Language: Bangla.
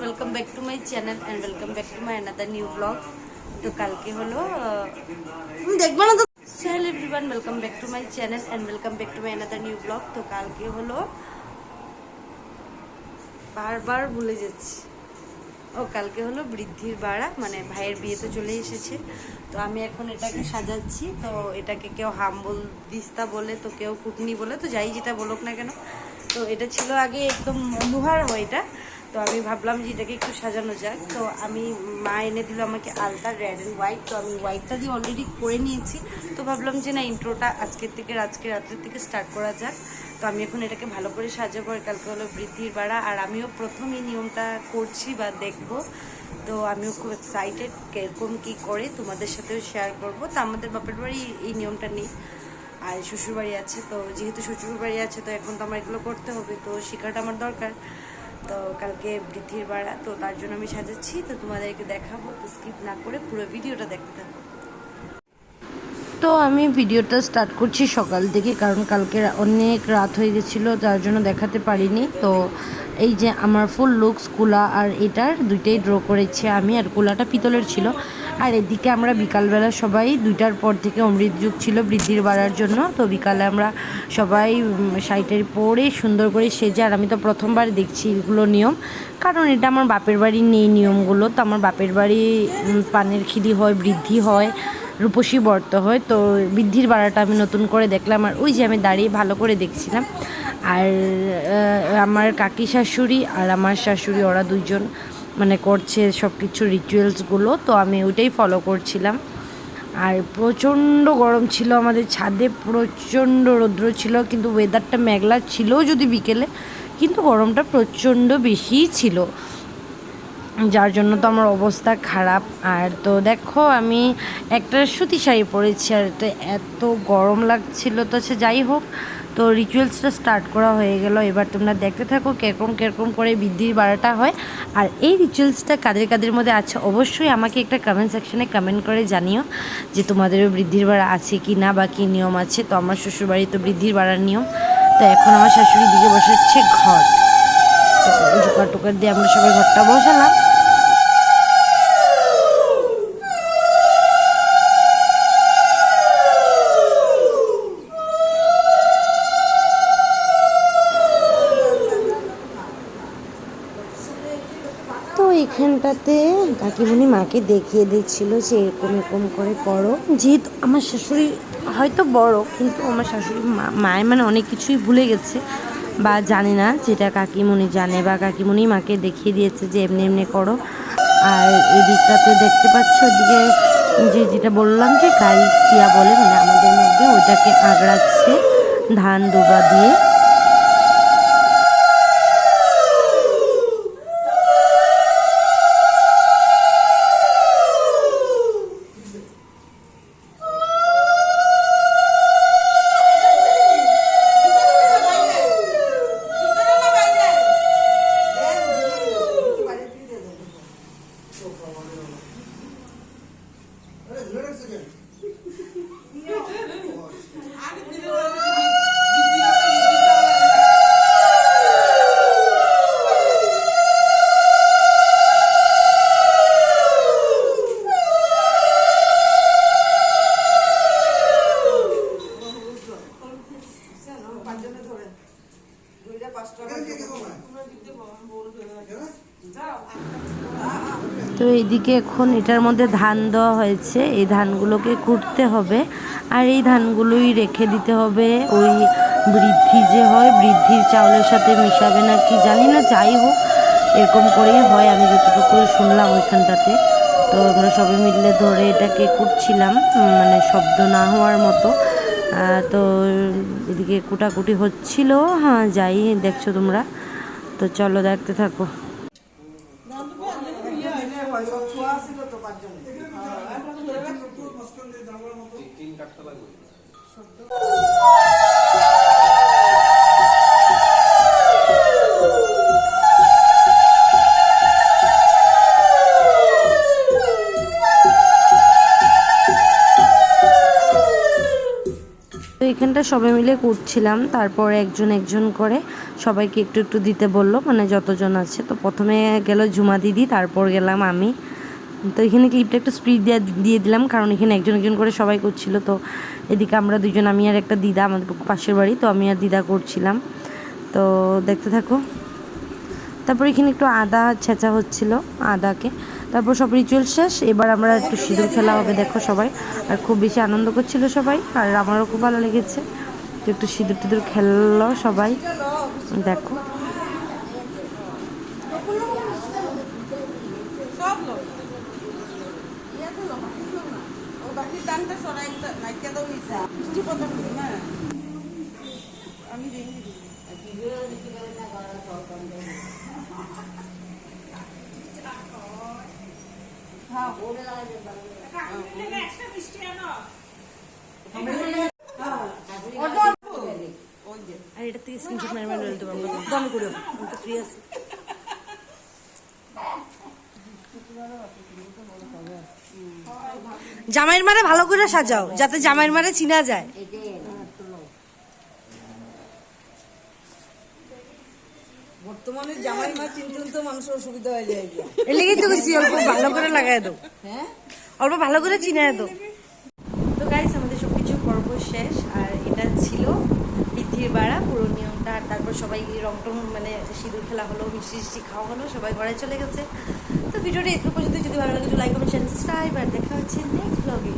Welcome back to my channel and welcome back to my another new blog তো কালকে হলো দেখবে না তো? Everyone welcome back to my channel and welcome back to my another new blog তো কালকে হলো, বারবার ভুলে যাচ্ছি। ও, কালকে হলো বৃদ্ধির বাড়া মানে ভাইয়ের বিয়ে তো চলে এসেছে। তো আমি এখন এটাকে সাজাচ্ছি। তো এটাকে কেউ হাম্বল দিস্তা বলে, তো কেউ কুটনি বলে, তো যাই যেটা বলুক না কেন। তো এটা ছিল আগে একদম লোহার হয় এটা। তো আমি ভাবলাম যে এটাকে একটু সাজানো যাক। তো আমি, মা এনে দিল আমাকে আলতা রেড অ্যান্ড হোয়াইট তো আমি হোয়াইটটা দিয়ে অলরেডি করে নিয়েছি। তো ভাবলাম যে না ইন্ট্রোটা আজকের থেকে, আজকে রাত্রের থেকে স্টার্ট করা যাক। তো আমি এখন এটাকে ভালো করে সাজাবো আর কালকে হলো বৃদ্ধির বাড়া। আর আমিও প্রথম এই নিয়মটা করছি বা দেখব। তো আমিও খুব এক্সাইটেড কীরকম কী করে তোমাদের সাথেও শেয়ার করব। তো আমাদের বাপের বাড়ি এই নিয়মটা নেই। আর শ্বশুরবাড়ি আছে, তো যেহেতু শ্বশুরবাড়ি আছে, তো এখন তো আমার এগুলো করতে হবে। তো শেখাটা আমার দরকার। তো কালকে বৃদ্ধির বাড়া, তো তার জন্য আমি সাজাচ্ছি, তো তোমাদেরকে দেখাবো, তো স্কিপ না করে পুরো ভিডিওটা দেখতে থাকো। তো আমি ভিডিওটা স্টার্ট করছি সকাল থেকে, কারণ কালকে অনেক রাত হয়ে গেছিল তার জন্য দেখাতে পারিনি। তো এই যে আমার ফুল লুকস কুলা আর এটার দুইটাই ড্র করেছি আমি, আর কুলাটা পিতলের ছিল। আর এদিকে আমরা বিকালবেলা সবাই দুইটার পর থেকে অমৃত যুগ ছিল বৃদ্ধির বাড়ার জন্য। তো বিকালে আমরা সবাই সাইটের পরে সুন্দর করে সেজে, আর আমি তো প্রথমবার দেখছি এগুলো নিয়ম, কারণ এটা আমার বাপের বাড়ির নেই নিয়মগুলো। তো আমার বাপের বাড়ি পানের খিদি হয়, বৃদ্ধি হয়। রূপসী বর্ত হয়, তো বৃদ্ধির বাড়াটা আমি নতুন করে দেখলাম আর ওই যে আমি দাঁড়িয়ে ভালো করে দেখছিলাম। আর আমার কাকি শাশুড়ি আর আমার শাশুড়ি ওরা দুইজন মানে করছে সব কিছু রিচুয়ালসগুলো তো আমি ওইটাই ফলো করছিলাম। আর প্রচণ্ড গরম ছিল আমাদের ছাদে, প্রচণ্ড রৌদ্র ছিল, কিন্তু ওয়েদারটা মেঘলা ছিল যদি বিকেলে, কিন্তু গরমটা প্রচণ্ড বেশিই ছিল। যার জন্য তো আমার অবস্থা খারাপ। আর তো দেখো, আমি একটা সুতি শাড়ি পরেছি আর এটা এত গরম লাগছিল। তো সে যাই হোক, তো রিচুয়ালসটা স্টার্ট করা হয়ে গেল। এবার তোমরা দেখতে থাকো কীরকম কীরকম করে বৃদ্ধির বাড়াটা হয়। আর এই রিচুয়ালসটা কাদের কাদের মধ্যে আছে, অবশ্যই আমাকে একটা কমেন্ট সেকশনে কমেন্ট করে জানিও যে তোমাদেরও বৃদ্ধির বাড়া আছে কি না বা কী নিয়ম আছে। তো আমার শ্বশুরবাড়ি তো বৃদ্ধির বাড়ার নিয়ম। তো এখন আমার শাশুড়ি দিকে বসাচ্ছে তো জোকার টোকার দিয়ে আমরা সবাই ঘরটা বসালাম। এখানটাতে কাকিমণি মাকে দেখিয়ে দিচ্ছিল যে এরকম এরকম করে করো। যেহেতু আমার শাশুড়ি হয়তো বড়, কিন্তু আমার শাশুড়ি মায়ের মানে অনেক কিছুই ভুলে গেছে বা জানে না যেটা কাকিমণি জানে বা কাকিমণি মাকে দেখিয়ে দিয়েছে যে এমনি এমনি করো। আর এই দিকটাতে দেখতে পাচ্ছ ওদিকে যে যেটা বললাম যে গাইসিয়া বলে মানে আমাদের মধ্যে ওইটাকে আগড়াচ্ছে ধান ডোবা দিয়ে। তো এইদিকে এখন এটার মধ্যে ধান দেওয়া হয়েছে। এই ধানগুলোকে কুটতে হবে। আর এই ধানগুলোই রেখে দিতে হবে। ওই বৃদ্ধি যে হয় বৃদ্ধির চাউলের সাথে মিশাবে না কি জানি না যাই হোক এরকম করেই হয়। আমি যতটুকু শুনলাম ওইখানটাতে। তো আমরা সবাই মিলে ধরে এটাকে কুটছিলাম। মানে শব্দ না হওয়ার মতো। তো এদিকে কুটাকুটি হচ্ছিল। হ্যাঁ যাই দেখছ তোমরা। তো চলো দেখতে থাকো। তো এখানটা সবাই মিলে করছিলাম, তারপর একজন একজন করে সবাইকে একটু একটু দিতে বলল মানে যতজন আছে। তো প্রথমে গেল ঝুমা দিদি, তারপর গেলাম আমি। তো এখানে ক্লিপটা একটু স্পিড দিয়ে দিয়ে দিলাম, কারণ এখানে একজন একজন করে সবাই করছিল। তো এদিকে আমরা দুজন, আমি আর একটা দিদা, আমাদের পাশের বাড়ি, তো আমি আর দিদা করছিলাম। তো দেখতে থাকো। তারপর এখানে একটু আদা ছেঁচা হচ্ছিল, আদাকে। তারপর সব রিচুয়াল শেষ। এবার আমরা একটু সিঁদুর খেলা হবে, দেখো সবাই। আর খুব বেশি আনন্দ করছিল সবাই, আর আমারও খুব ভালো লেগেছে। তো একটু সিঁদুর টিঁদুর খেললো সবাই, দেখো। সব লোক ইয়াতে লোক না ও বাকি টানটা সরাই নাইকা দাও ইসা মিষ্টি কথা বলি না আমি দেখি জামাইয়ের মারে ভালো করে সাজাও যাতে জামাইয়ের মারে চিনা যায়। বর্তমানে জামাই মা চিনতেন তো মানুষের অসুবিধা হয়ে যায়। এর লেগেই তো গেছি অল্প ভালো করে লাগাই দাও। হ্যাঁ? অল্প ভালো করে চিনায় দাও। তো গাইস আমাদের সব কিছু পর্ব শেষ আর এটা ছিল বৃদ্ধির বাড়া পুরো নিয়মটা আর তারপর সবাই রং টং মানে সিঁদুর খেলা হলো মিষ্টি মিষ্টি খাওয়া হলো সবাই ঘরে চলে গেছে। তো ভিডিওটা এত পর্যন্ত যদি ভালো লাগে লাইক কমেন্ট সাবস্ক্রাইব আর দেখা হচ্ছে নেক্সট ব্লগে